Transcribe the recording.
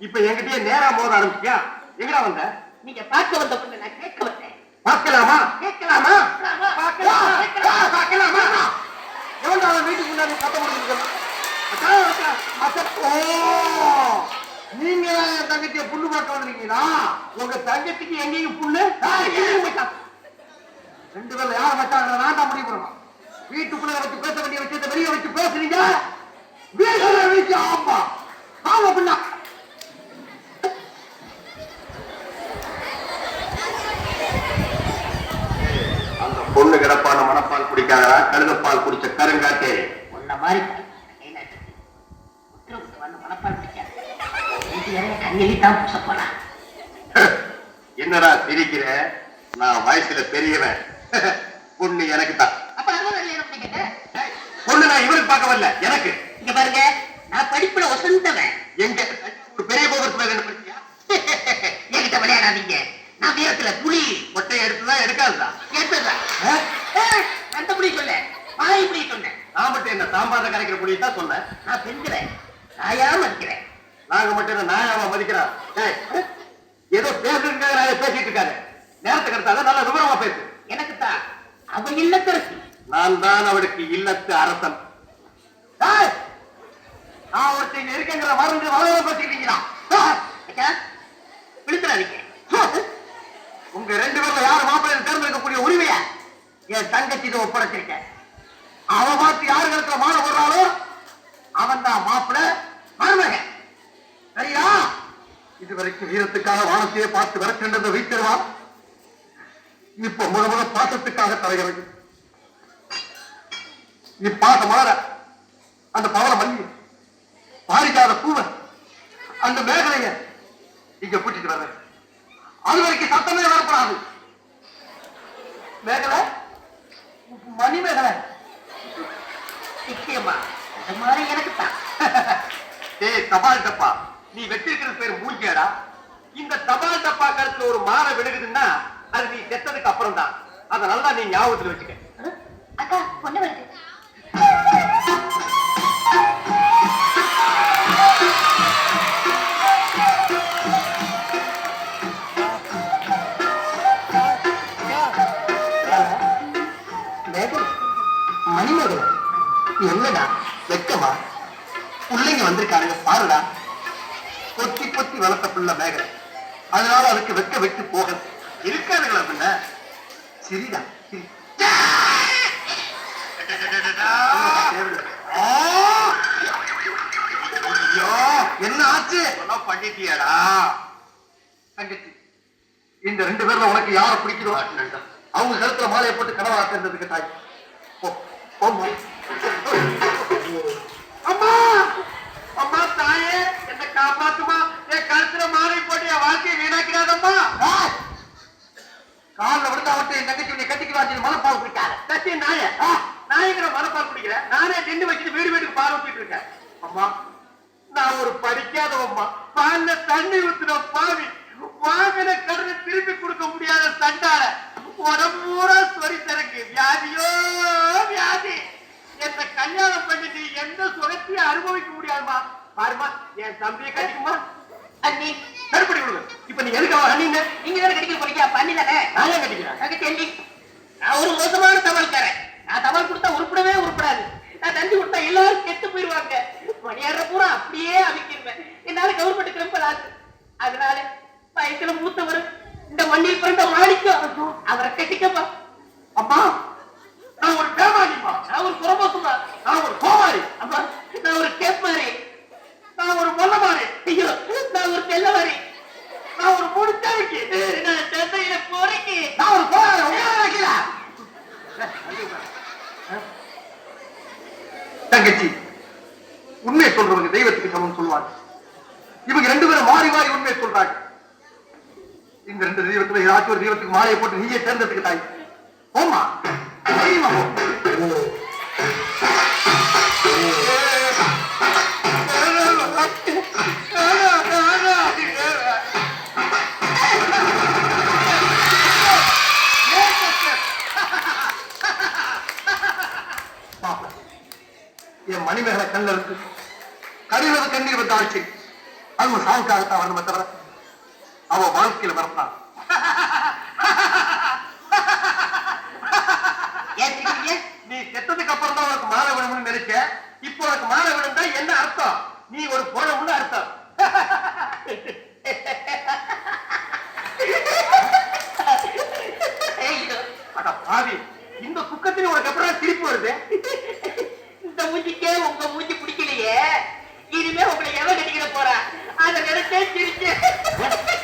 இப்ப என்கிட்டயே நேரா மோத ஆரம்பிச்சியா எங்கடா வந்த? நீங்க பார்க்க வந்த பொண்ணு நான் கேட்க வந்தேன் பார்க்கலாமா? கேட்கலாமா? பார்க்கலாமா? பார்க்கலாமா? எவன்டா அவன் வீட்டுக்கு முன்னாடி சத்தம் போட்டுருக்க ஓ நீங்க என் தங்கச்சியை புண்ணு பார்க்க வந்திருக்கீங்களா? உங்க தங்கச்சிக்கு எங்கேயும் புண்ணு. ரெண்டு பேர்ல யார் மச்சாங்க நான் தான் முடிவு வீட்டுக்குள்ள வச்சு பேச வேண்டிய விஷயத்தை வெளியே வச்சு பேசுறீங்க? வீட்டுல கருங்காட்டே. உன்ன மாதிரி என்னடா சிரிக்கிற? நான் வயசுல பெரியவன். பொண்ணு எனக்கு தான். பொண்ணு நான் இவருக்கு பார்க்க வரல. எனக்கு. இங்க பாருங்க நான் படிப்புல ஒசந்தவன். எங்க? ஒரு பெரிய கோபுரத்துல படிச்சியா? என்கிட்ட விளையாடாதீங்க. நான் வீரத்துல புலி. மொட்டையை எடுத்துதான் எடுக்காதுதா எடுத்ததா அந்த புலி சொல்ல. நான் இப்படி சொன்னேன். நான் மட்டும் என்ன சாம்பார்ல கரைக்கிற புள்ளி தான் சொன்னேன். நான் செஞ்சுறேன். நாயா மதிக்கிறேன். நாங்க மட்டும் என்ன நாயாவா மதிக்கிறான் ஏய், ஏதோ பேசுறதுக்காக நான் பேசிட்டு இருக்காரு நேரத்துக்கு எடுத்தாலும் நல்லா விவரமா பேசு. எனக்கு தான் அவ இல்லத்தரசி நான் தான் அவளுக்கு இல்லத்து அரசன். நான் ஒருத்தங்க இருக்கங்கிற மருந்து வளர பேசிக்கிறீங்களா விழுத்துறாதீங்க உங்க ரெண்டு பேர்ல யாரும் மாப்பிள்ளை தேர்ந்தெடுக்கக்கூடிய உரிமைய? என் தங்கச்சிட்டு ஒப்படைச்சிருக்கேன். அவன் பார்த்து யாரு கருத்துல மாற போடுறாலோ அவன் தான் மாப்பிள்ளை மருமகன். சரியா? இதுவரைக்கும் வீரத்துக்காக வானத்தையே பார்த்து விரட்டுன்றதை வைத்திருவான் இப்ப முத முத பாசத்துக்காக தலைகிறது நீ பாச மாற அந்த பவள மல்லி பாரிக்காத பூவை அந்த மேகலைய இங்க கூட்டிட்டு வர்றேன். அது வரைக்கும் சத்தமே வரப்படாது மேகலை? மணி மேகலை நிச்சயமா அந்த மாதிரி எனக்கு தான். ஏய் தபால் டப்பா. நீ வச்சிருக்கிற பேர் மூஞ்சியாடா இந்த தபால் டப்பா கருத்துல ஒரு மாலை விழுகுதுன்னா அது நீ செத்ததுக்கு அப்புறம் தான் அதை நல்லா நீ ஞாபகத்துல வச்சுக்க. என்னடா? வெக்கமா? பிள்ளைங்க வந்திருக்கானுங்க பாருடா. பொத்தி பொத்தி வளர்த்த பிள்ளை மேகலை. அதனால அதுக்கு வெக்க விட்டு போக இருக்காதுங்களா பின்ன? சரிடா என்ன ஆச்சு? பண்ணிட்டியாடா? தங்கச்சி இந்த ரெண்டு பேர்ல உனக்கு யார பிடிக்குதோ? அவங்க கருத்துல மாலையை போட்டு கனவா சேர்ந்ததுக்கு தாய். போ, போம்மா. அம்மா அம்மா தாயே என்ன காப்பாத்துமா என் கருத்துல மாலை போட்டு என் வாழ்க்கையை வீணாக்கிறாதம்மா காலில் விழுந்தா மட்டும் என் தங்கச்சி உன்னை கட்டிக்கு வாசி மனப்பால் குடிக்காத தட்டி நாய நாயங்கிற மனப்பால் குடிக்கிறேன் நானே நின்று வச்சுட்டு வீடு வீட்டுக்கு பால் ஊத்திட்டு இருக்கேன் அம்மா. நான் ஒரு படிக்காதவம்மா. பால்ல தண்ணி ஊத்துன பாவி. வாங்கின கடனை திருப்பி கொடுக்க முடியாத சண்டால உடம்பூரா சொறி திறக்கு. வியாதியோ வியாதி. என்ன கல்யாணம் பண்ணிட்டு எந்த சுகத்தையும் அனுபவிக்க முடியாதுமா பாருமா என் தம்பியை கட்டிக்குமா அண்ணி. கருப்படி விடுங்க. இப்ப நீ எதுக்காக அண்ணின்னு? நீங்க தானே கடிக்கிற போறீங்க பண்ணி தானே? நான் தங்கச்சி அண்ணி நான் ஒரு மோசமான தபால்காரன். நான் தபால் கொடுத்தா உருப்படவே உருப்படாது. நான் தந்தி கொடுத்தா எல்லாரும் கெட்டு போயிருவாங்க. மணியாடுற பூரா அப்படியே அவிக்கிருவேன். என்னால கவர்மெண்ட் கிளம்பல் ஆகுது அதனால வயசுல மூத்தவர் இந்த மண்ணில் பிறந்த மாணிக்கம் அவரை கட்டிக்கப்பா. அம்மா நான் ஒரு பேமாடிமா நான் ஒரு புறமோசமா நான் ஒரு கோமாரி அம்மா. நான் ஒரு கேப்மாரி நான் ஒரு மொல்லமாரி. ஐயோ நான் ஒரு தெல்லவாரி நான் ஒரு முடிச்சாவிக்கு நான் தந்தையில போறேக்கு. நான் ஒரு போராளி உங்களை தங்கச்சி உண்மை சொல்றவங்க தெய்வத்துக்கு சமம் சொல்லுவாங்க இவங்க ரெண்டு தாய் உண்மை சொல்றாள் இந்த ரெண்டு தெய்வத்துல ஏதாச்சும் ஒரு தெய்வத்துக்கு மாலையை போட்டு நீயே தேர்ந்தெடுத்துக்க தாய் போமா தைரியமா என் மணிமேகலை கண்ணில் இருக்கு. கடிவது கண்ணீர் வந்து ஆச்சு அவங்க சாவுக்காகத்தான் வரணுமே தவிர அவ வாழ்க்கையில ってって。